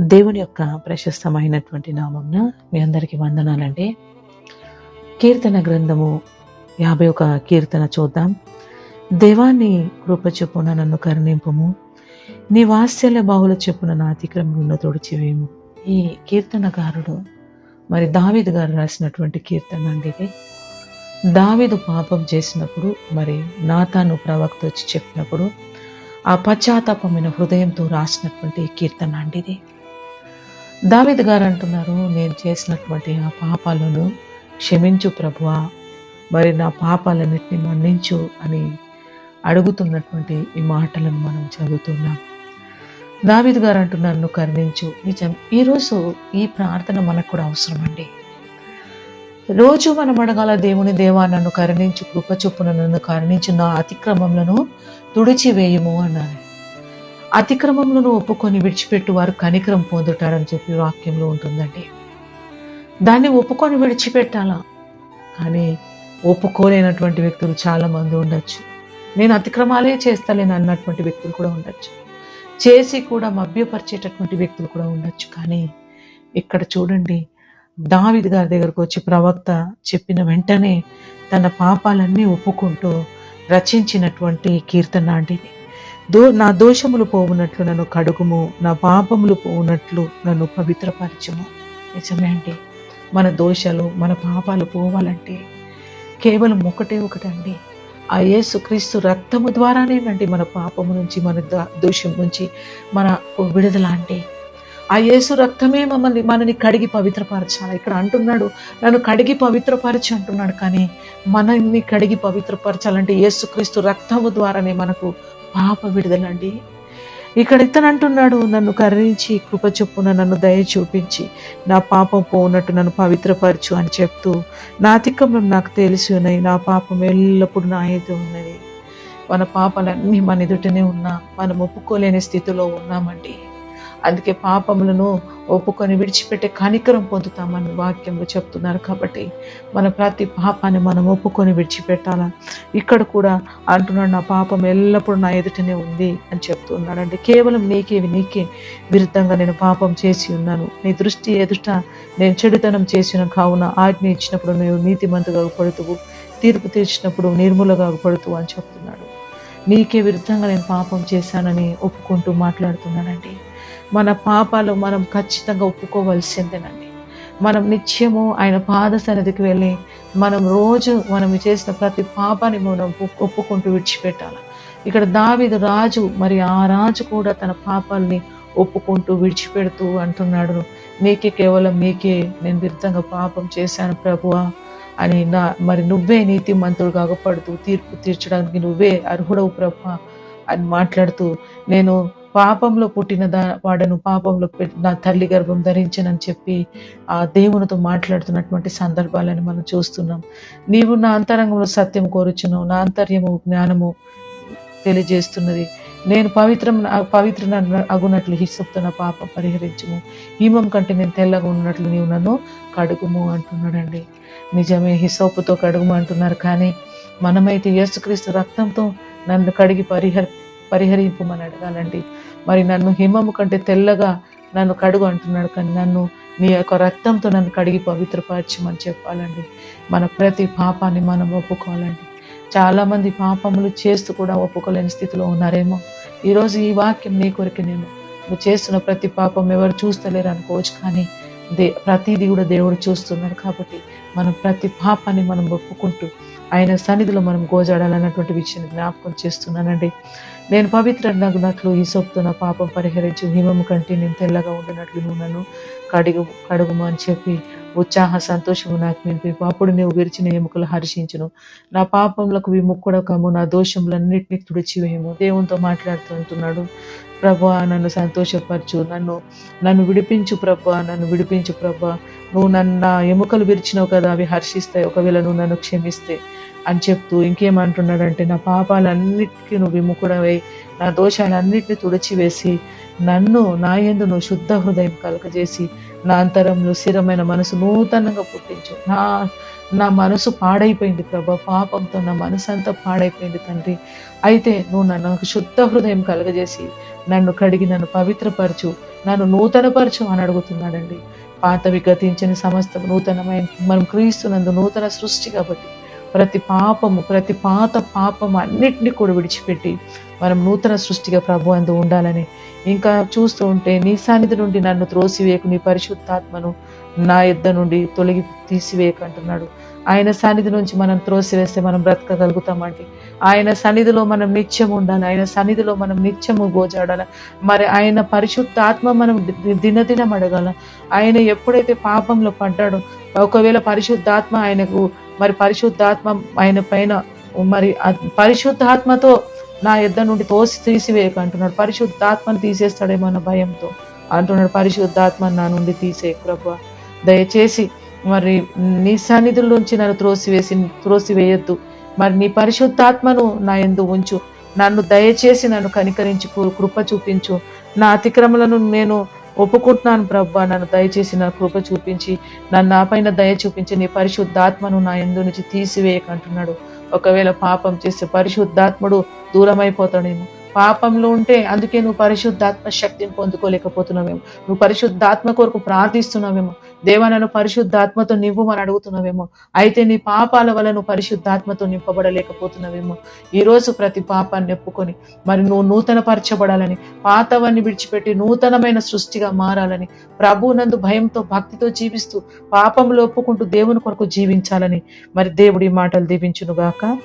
దేవుని యొక్క ప్రశస్తమైనటువంటి నామంన మీ అందరికీ వందనాలండి. కీర్తన గ్రంథము యాభై ఒక కీర్తన చూద్దాం. దేవాన్ని కృప చెప్పున నన్ను కరుణింపము. నీ వాత్సల్య బాహుల చెప్పున నా అతిక్రమములను తొడిచివేయము. ఈ కీర్తనకారుడు మరి దావిద్ గారు రాసినటువంటి కీర్తన అండి ఇది. పాపం చేసినప్పుడు మరి నాతాను ప్రవక్త వచ్చి చెప్పినప్పుడు ఆ పశ్చాత్తాపమైన హృదయంతో రాసినటువంటి కీర్తన అండి ఇది. దావిద్ గారు అంటున్నారు నేను చేసినటువంటి ఆ పాపాలను క్షమించు ప్రభువా. మరి నా పాపాలన్నింటినీ మన్నించు అని అడుగుతున్నటువంటి ఈ మాటలను మనం చదువుతున్నాం. దావిద్ గారు అంటున్నారు "నన్ను కరుణించు. నిజం ఈరోజు ఈ ప్రార్థన మనకు కూడా అవసరం అండి రోజు మనం అడగాల దేవుని దేవా నన్ను కరుణించు కృప చొప్పున నన్ను కరుణించు నా అతిక్రమములను తుడిచివేయము అన్నారు. అతిక్రమములను ఒప్పుకొని విడిచిపెట్టు వారు కనికరం పొందుతాడని చెప్పి వాక్యంలో ఉంటుందండి. దాన్ని ఒప్పుకొని విడిచిపెట్టాలా? కానీ ఒప్పుకోలేనటువంటి వ్యక్తులు చాలా మంది ఉండొచ్చు. నేను అతిక్రమాలే చేస్తలేను అన్నటువంటి వ్యక్తులు కూడా ఉండొచ్చు. చేసి కూడా మభ్యపరిచేటటువంటి వ్యక్తులు కూడా ఉండొచ్చు. కానీ ఇక్కడ చూడండి దావిద్ గారి దగ్గరకు వచ్చి ప్రవక్త చెప్పిన వెంటనే తన పాపాలన్నీ ఒప్పుకుంటూ రచించినటువంటి కీర్తనాంటిది దో నా దోషములు పోవునట్లు నన్ను కడుగుము నా పాపములు పోవునట్లు నన్ను పవిత్రపరచుము. నిజమే అండి. మన దోషాలు మన పాపాలు పోవాలంటే కేవలం ఒకటే ఒకటండి. ఆ యేసుక్రీస్తు రక్తము ద్వారానేనండి మన పాపము నుంచి మన ద- దోషం నుంచి మన విడుదల అంటే ఆ యేసు రక్తమే మమ్మల్ని మనని కడిగి పవిత్రపరచాలి. ఇక్కడ అంటున్నాడు నన్ను కడిగి పవిత్రపరచు అంటున్నాడు. కానీ మనల్ని కడిగి పవిత్రపరచాలంటే యేసుక్రీస్తు రక్తము ద్వారానే మనకు పాప విడుదలండి. ఇక్కడ ఇతను అంటున్నాడు నన్ను కరుణించి కృప చొప్పున నన్ను దయ చూపించి నా పాపం పోనట్టు నన్ను పవిత్రపరచు అని చెప్తూ నా అతిక్రమం నాకు తెలిసి ఉన్నాయి నా పాపం ఎల్లప్పుడూ నా అయితే ఉన్నది. మన పాపాలన్నీ మన ఎదుటనే ఉన్నా మనం ఒప్పుకోలేని స్థితిలో ఉన్నామండి. అందుకే పాపములను ఒప్పుకొని విడిచిపెట్టే కనికరం పొందుతామని వాక్యంలో చెప్తున్నారు కాబట్టి మన ప్రతి పాపాన్ని మనం ఒప్పుకొని విడిచిపెట్టాలా? ఇక్కడ కూడా అంటున్నాడు నా పాపం ఎల్లప్పుడూ నా ఎదుటనే ఉంది అని చెప్తున్నాడండి. కేవలం నీకే నీకే విరుద్ధంగా నేను పాపం చేసి ఉన్నాను. నీ దృష్టి ఎదుట నేను చెడుతనం చేసిన కావున ఆజ్ఞ ఇచ్చినప్పుడు నేను నీతిమంతుగా పడుతూ తీర్పు తీర్చినప్పుడు నిర్మూలగా పడుతూ అని చెప్తున్నాడు. నీకే విరుద్ధంగా నేను పాపం చేశానని ఒప్పుకుంటూ మాట్లాడుతున్నానండి మన పాపాలు మనం ఖచ్చితంగా ఒప్పుకోవలసిందేనండి. మనం నిత్యము ఆయన పాద సన్నిధికి వెళ్ళి మనం రోజు మనం చేసిన ప్రతి పాపాన్ని మనం ఒప్పుకుంటూ విడిచిపెట్టాలి. ఇక్కడ దావిదు రాజు మరి ఆ రాజు కూడా తన పాపాల్ని ఒప్పుకుంటూ విడిచిపెడుతూ అంటున్నాడు. నీకే కేవలం నీకే నేను విరుద్ధంగా పాపం చేశాను ప్రభువా అని నా మరి నువ్వే నీతిమంతుడు కాగపడుతూ తీర్పు తీర్చడానికి నువ్వే అర్హుడవు ప్రభా అని మాట్లాడుతూ నేను పాపంలో పుట్టిన దా వాడను పాపంలో పెట్టి నా తల్లి గర్భం ధరించనని చెప్పి ఆ దేవునితో మాట్లాడుతున్నటువంటి సందర్భాలను మనం చూస్తున్నాం. నీవు నా అంతరంగంలో సత్యం కోరుచున్నావు నా అంతర్యము జ్ఞానము తెలియజేస్తున్నది. నేను పవిత్రం పవిత్ర అగునట్లు హిస్సప్తున్న పాప పరిహరించుము. హిమం కంటే నేను తెల్లగా ఉన్నట్లు నీవు నన్ను కడుగుము అంటున్నాడండి. నిజమే హిసోపుతో కడుగుము అంటున్నారు కానీ మనమైతే యేసుక్రీస్తు రక్తంతో నన్ను కడిగి పరిహర పరిహరింపమని అడగాలండి మరి నన్ను హిమము కంటే తెల్లగా నన్ను కడుగు అంటున్నాడు. కానీ నన్ను నీ యొక్క రక్తంతో నన్ను కడిగి పవిత్రపరచమని చెప్పాలండి. మన ప్రతి పాపాన్ని మనం ఒప్పుకోవాలండి. చాలామంది పాపములు చేస్తూ కూడా ఒప్పుకోలేని స్థితిలో ఉన్నారేమో. ఈరోజు ఈ వాక్యం నీ కొరకు నేను. నువ్వు చేస్తున్న ప్రతి పాపం ఎవరు చూస్తలేరు అనుకోవచ్చు. కానీ దే ప్రతిదీ కూడా దేవుడు చూస్తున్నాడు కాబట్టి మనం ప్రతి పాపాన్ని మనం ఒప్పుకుంటూ ఆయన సన్నిధిలో మనం గోజాడాలన్నటువంటి విషయాన్ని జ్ఞాపకం చేస్తున్నానండి. నేను పవిత్ర నగునట్లు ఈ సొప్తు నా పాపం పరిహరించు హిమము కంటే నేను తెల్లగా ఉండినట్లు నూనెను నన్ను కడుగు కడుగుము అని చెప్పి ఉత్సాహ సంతోషము నాకు నింపి అప్పుడు నీవు విరిచిన ఎముకలు హర్షించును. నా పాపములకు విముక్కుడకము నా దోషములన్నింటినీ తుడిచివేయము. దేవునితో మాట్లాడుతూ ఉంటున్నాడు. ప్రభా నన్ను సంతోషపరచు. నన్ను నన్ను విడిపించు ప్రభా నన్ను విడిపించు ప్రభా. నువ్వు నన్ను నా ఎముకలు విరిచినావు కదా అవి హర్షిస్తాయి. ఒకవేళ నువ్వు నన్ను క్షమిస్తే అని చెప్తూ ఇంకేమంటున్నాడంటే నా పాపాలన్నిటికీ నువ్వు విముఖుడవై నా దోషాలన్నిటిని తుడిచివేసి నన్ను నా ఎందు నువ్వు శుద్ధ హృదయం కలగజేసి నా అంతరంలో స్థిరమైన మనసు నూతనంగా పుట్టించు. నా నా మనసు పాడైపోయింది ప్రభా. పాపంతో నా మనసు అంతా పాడైపోయింది తండ్రి. అయితే నువ్వు నన్ను శుద్ధ హృదయం కలగజేసి నన్ను కడిగి నన్ను పవిత్రపరచు నన్ను నూతనపరచు అని అడుగుతున్నాడండి. పాతవి గతించిన సమస్తం నూతనమైన మనం క్రీస్తునందు నూతన సృష్టి కాబట్టి. ప్రతి పాపము ప్రతి పాత పాపము అన్నిటినీ కూడా విడిచిపెట్టి మనం నూతన సృష్టిగా ప్రభు అందు ఉండాలని ఇంకా చూస్తూ ఉంటే నీ సన్నిధి నుండి నన్ను త్రోసివేయకు నీ పరిశుద్ధాత్మను నా యుద్ధ నుండి తొలగి తీసివేయకు అంటున్నాడు. ఆయన సన్నిధి నుంచి మనం త్రోసివేస్తే మనం బ్రతకగలుగుతామండి. ఆయన సన్నిధిలో మనం నిత్యం ఉండాలి. ఆయన సన్నిధిలో మనం నిత్యము గోజాడాలి. మరి ఆయన పరిశుద్ధాత్మ మనం దినదినం అడగాల. ఆయన ఎప్పుడైతే పాపంలో పడ్డాడో ఒకవేళ పరిశుద్ధాత్మ ఆయనకు మరి పరిశుద్ధాత్మ ఆయన పైన మరి పరిశుద్ధాత్మతో నా యుద్ధ నుండి తోసి తీసివేయక అంటున్నాడు. పరిశుద్ధాత్మను తీసేస్తాడేమో అన్న భయంతో అంటున్నాడు. పరిశుద్ధాత్మ నా నుండి తీసే ప్రభు. దయచేసి మరి నీ సన్నిధుల్లోంచి నన్ను త్రోసివేసి త్రోసివేయొద్దు. మరి నీ పరిశుద్ధాత్మను నా ఎందు ఉంచు. నన్ను దయచేసి నన్ను కనికరించి కృప చూపించు. నా అతిక్రమలను నేను ఒప్పుకుంటున్నాను ప్రభా. నన్ను దయచేసి నా కృప చూపించి నన్ను నా పైన దయ చూపించి నీ పరిశుద్ధాత్మను నా ఎందు నుంచి తీసివేయకంటున్నాడు. ఒకవేళ పాపం చేస్తే పరిశుద్ధాత్ముడు దూరం పాపంలో ఉంటే అందుకే నువ్వు పరిశుద్ధాత్మ శక్తిని పొందుకోలేకపోతున్నావేమో నువ్వు పరిశుద్ధాత్మ కొరకు ప్రార్థిస్తున్నావేమో దేవా నన్ను పరిశుద్ధాత్మతో నివ్వమని అడుగుతున్నావేమో అయితే నీ పాపాల వల్ల నువ్వు పరిశుద్ధాత్మతో నింపబడలేకపోతున్నావేమో ఈ రోజు ప్రతి పాపాన్ని ఒప్పుకొని మరి నువ్వు నూతన పరచబడాలని పాతవన్నీ విడిచిపెట్టి నూతనమైన సృష్టిగా మారాలని ప్రభునందు భయంతో భక్తితో జీవిస్తూ పాపంలో ఒప్పుకుంటూ దేవుని కొరకు జీవించాలని మరి దేవుడి మాటలు దీవించునుగాక.